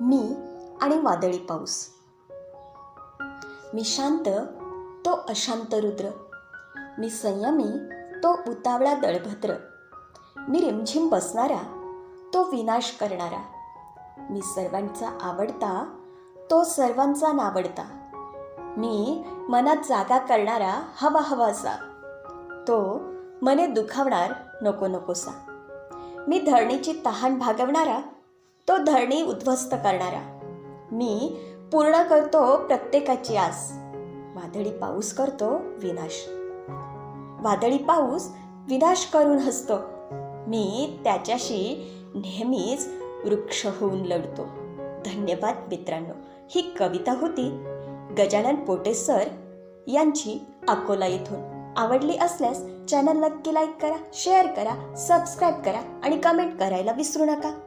मी आणि वादळी पाऊस. मी शांत तो अशांत रुद्र. मी संयमी तो उतावळा दळभद्र. मी रिमझिम बसणारा तो विनाश करणारा. मी सर्वांचा आवडता तो सर्वांचा नावडता. मी मनात जागा करणारा हवा हवासा. तो मने दुखावणार नको नकोसा. मी धरणीची तहान भागवणारा तो धरणी उद्ध्वस्त करणारा. मी पूर्ण करतो प्रत्येकाची आस. वादळी पाऊस करतो विनाश. वादळी पाऊस विनाश करून हसतो. मी त्याच्याशी नेहमीच वृक्ष होऊन लढतो. धन्यवाद मित्रांनो. ही कविता होती गजानन पोटे सर यांची अकोला येथून आवडली असल्यास चॅनल नक्की लाईक करा शेअर करा सबस्क्राईब करा आणि कमेंट करायला विसरू नका.